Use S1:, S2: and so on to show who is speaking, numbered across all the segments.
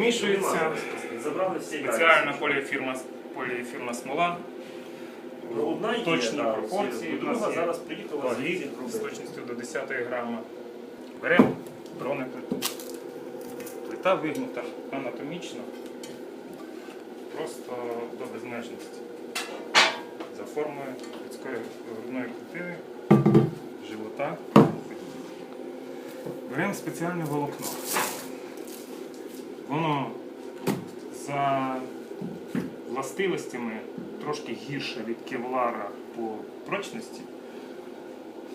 S1: Замішується. Спеціальна поліефірна, поліефірна смола.
S2: Одна є,
S1: Точні
S2: да,
S1: пропорції.
S2: всі.
S1: У нас
S2: Друга
S1: є
S2: зараз приїхала
S1: ваги
S2: звідси
S1: з точністю до 10 грама. Беремо бронеплиту. Плита вигнута анатомічно, просто до безмежності. За формою людської грудної клітини, живота. Беремо спеціальне волокно. Воно за властивостями трошки гірше від кевлара по прочності.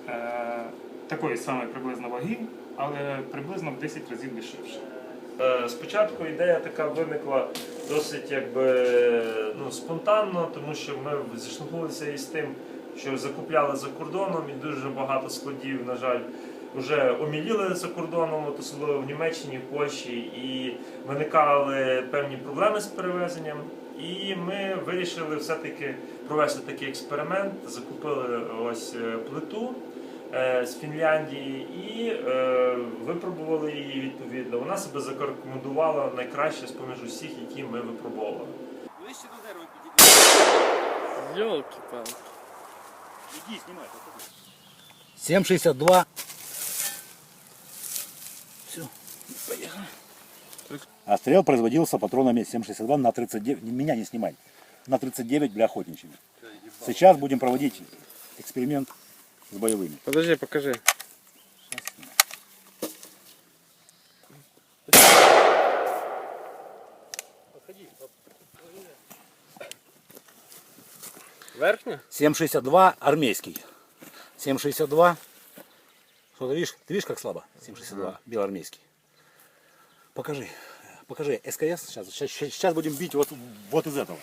S1: Е, такої самої приблизно ваги, але приблизно в 10 разів дешевше.
S2: Е, Спочатку ідея така виникла досить якби ну, спонтанно, тому що ми зіштовхнулися із тим, що закупляли за кордоном, і дуже багато складів, на жаль, вже оміліли за кордоном, от особливо в Німеччині, в Польщі, і виникали певні проблеми з перевезенням. І ми вирішили все-таки провести такий експеримент, закупили ось е, плиту е, з Фінляндії і е, випробували її відповідно. Вона себе зарекомендувала найкраще з поміж усіх, які ми випробовували.
S3: Ближче до дерева підійди.
S4: Йолки-палки.
S3: Іди, знімай.
S5: 7,62. Поехали. А стрел производился патронами 7,62 на 39. Меня не снимай. На 39 для охотничьими. Сейчас будем проводить эксперимент с боевыми.
S4: Подожди, покажи. Верхня?
S5: 7,62 армейский. 7,62. Что ты видишь? Ты видишь, как слабо? 7,62 белоармейский. Покажи. Покажи. СКС. Сейчас, сейчас, сейчас будем бить вот, вот из этого.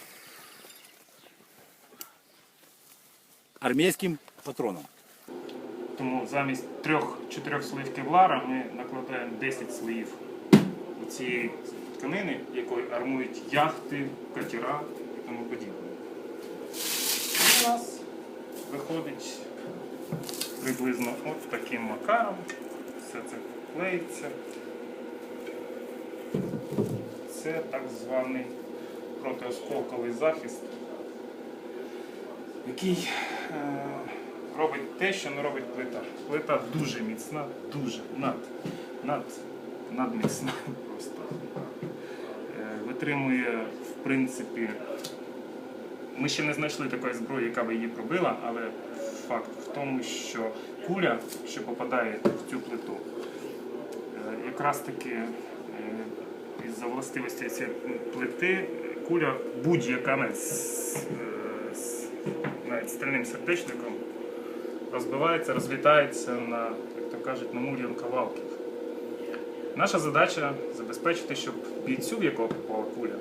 S5: Армейским патроном.
S1: Тому замість трьох-чотирьох слоїв кевлара ми накладаємо 10 слоїв цієї тканини, якою армують яхти, катера і тому подібне. У нас виходить приблизно от таким макаром. Все це клеїться. Це так званий протиосколковий захист, який е, робить те, що не робить плита. Плита дуже міцна, дуже над, над, надміцна просто. Е, Витримує, в принципі, ми ще не знайшли такої зброї, яка би її пробила, але факт в тому, що куля, що попадає в цю плиту, е, якраз таки із-за властивості цієї плити куля будь-яка навіть з, з навіть стальним сердечником розбивається, розлітається на, як то кажуть, на мурі кавалків. Наша задача забезпечити, щоб бійцю, в якого попала куля,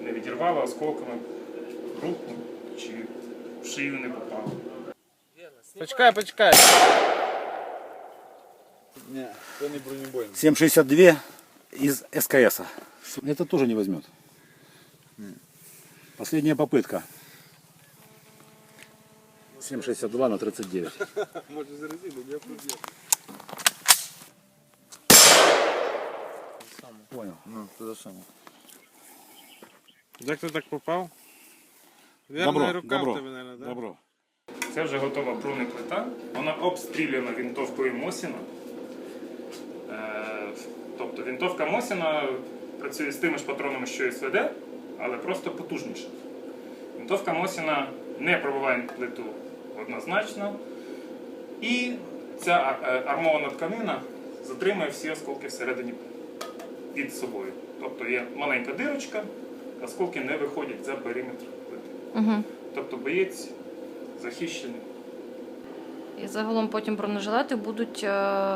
S1: не відірвала осколками руку чи в шию не попала.
S4: Почекай, почекай.
S3: Ні, це не бронебойний.
S5: 7,62 из СКС. Это тоже не возьмет. Последняя попытка. 7,62 на 39.
S3: Може з резину, я проб'ю.
S5: Понял.
S3: Ну, то же саме.
S4: Як ти так попав? Вірна
S5: Добро,
S4: рука
S5: добро,
S4: в тебе, наверное, да?
S5: добро.
S1: Це вже готова бронеплита. Вона обстріляна вінтовкою Мосіна. Вінтовка Мосіна працює з тими ж патронами, що і СВД, але просто потужніше. Вінтовка Мосіна не пробиває плиту однозначно. І ця е, армована тканина затримує всі осколки всередині під собою. Тобто є маленька дирочка, осколки не виходять за периметр плити.
S6: Угу.
S1: Тобто боєць захищений.
S6: І загалом потім бронежилети будуть е,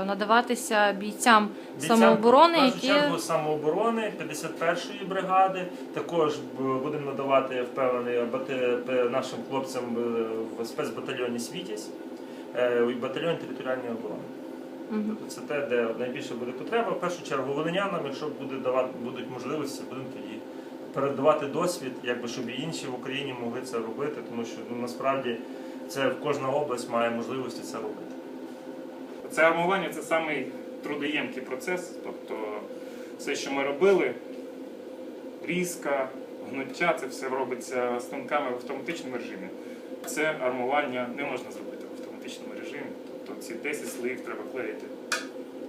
S6: надаватися бійцям,
S2: Бійцям,
S6: самооборони,
S2: в
S6: які
S2: чергу самооборони 51-ї бригади. Також будемо надавати, я впевнений, нашим хлопцям е, в спецбатальйоні Світязь е, батальйон територіальної оборони. Тобто це те, де найбільше буде потреба. В першу чергу волинянам, якщо буде давати будуть можливості, будемо тоді передавати досвід, якби щоб і інші в Україні могли це робити, тому що ну, насправді це кожна область має можливості це робити.
S1: Це армування це самий трудоємкий процес. Тобто все, що ми робили, різка, гнуття це все робиться станками в автоматичному режимі. Це армування не можна зробити в автоматичному режимі. Тобто ці 10 слоїв треба клеїти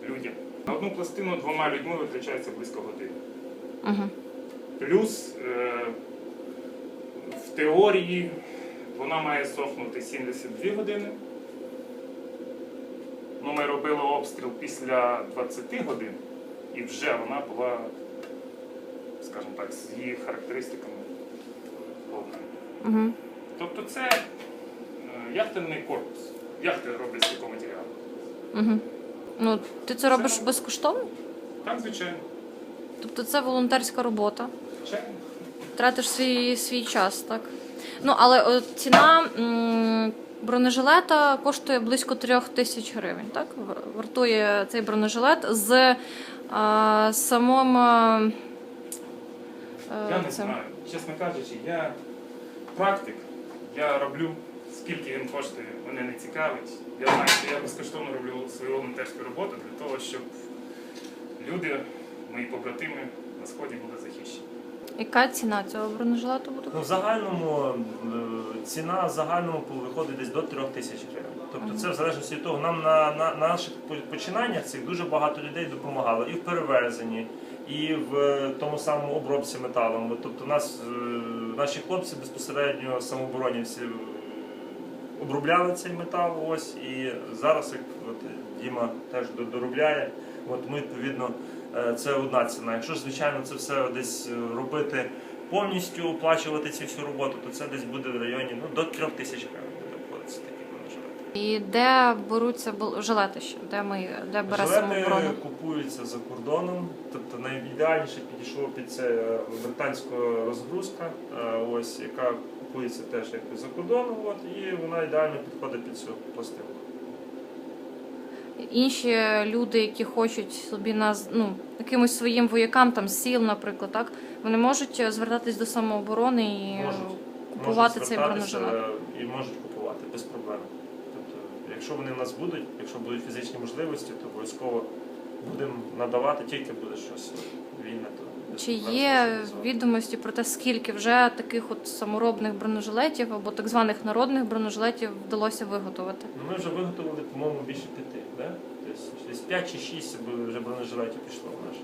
S1: людям. На одну пластину двома людьми витрачається близько години.
S6: Угу.
S1: Плюс е, в теорії вона має сохнути 72 години. Ну, ми робили обстріл після 20 годин, і вже вона була, скажімо так, з її характеристиками повна.
S6: Угу.
S1: Тобто це е, яхтенний корпус. Яхти роблять з такого матеріалу.
S6: Угу. Ну, ти це робиш безкоштовно?
S1: Так, звичайно.
S6: Тобто це волонтерська робота.
S1: Звичайно.
S6: Тратиш свій, свій час, так? Ну, але от ціна м, бронежилета коштує близько трьох тисяч гривень, так? Вартує цей бронежилет з а, самим. а, е,
S1: Я не
S6: цим.
S1: знаю. Чесно кажучи, я практик, я роблю, скільки він коштує, мене не цікавить. Я знаю, що я безкоштовно роблю свою волонтерську роботу для того, щоб люди, мої побратими на сході були захищені.
S6: Яка ціна цього бронежилету буде?
S2: Ну, в загальному е, ціна в загальному виходить десь до 3 тисяч гривень. Тобто це в залежності від того, нам на, на, на наших по- починаннях цих дуже багато людей допомагало і в перевезенні, і в е, тому самому обробці металом. Тобто нас, е, наші хлопці безпосередньо самооборонівці е, обробляли цей метал. Ось і зараз, як от Діма теж до- доробляє, от ми відповідно це одна ціна. Якщо звичайно це все десь е, робити повністю оплачувати цю всю роботу, то це десь буде в районі ну, до 3 тисяч гривень буде обходитися такі бронежилети.
S6: І де беруться жилети ще? Де ми де бере
S2: Жилети купуються за кордоном, тобто найідеальніше підійшло під це е, британська розгрузка, е, ось яка купується теж якби за кордоном, от, і вона ідеально підходить під цю пластинку.
S6: Інші люди, які хочуть собі нас ну якимось своїм воякам, там сіл, наприклад, так вони можуть е, звертатись до самооборони і
S2: Можуть.
S6: купувати
S2: Можуть
S6: цей бронежилет.
S2: І можуть купувати без проблем. Тобто, якщо вони в нас будуть, якщо будуть фізичні можливості, то обов'язково будемо надавати, тільки буде щось вільне. То
S6: Чи є відомості про те, скільки вже таких от саморобних бронежилетів або так званих народних бронежилетів вдалося виготовити?
S2: Ну, ми вже виготовили, по-моєму, більше п'яти, да? Тобто десь 5 чи 6 вже бронежилетів пішло в наш.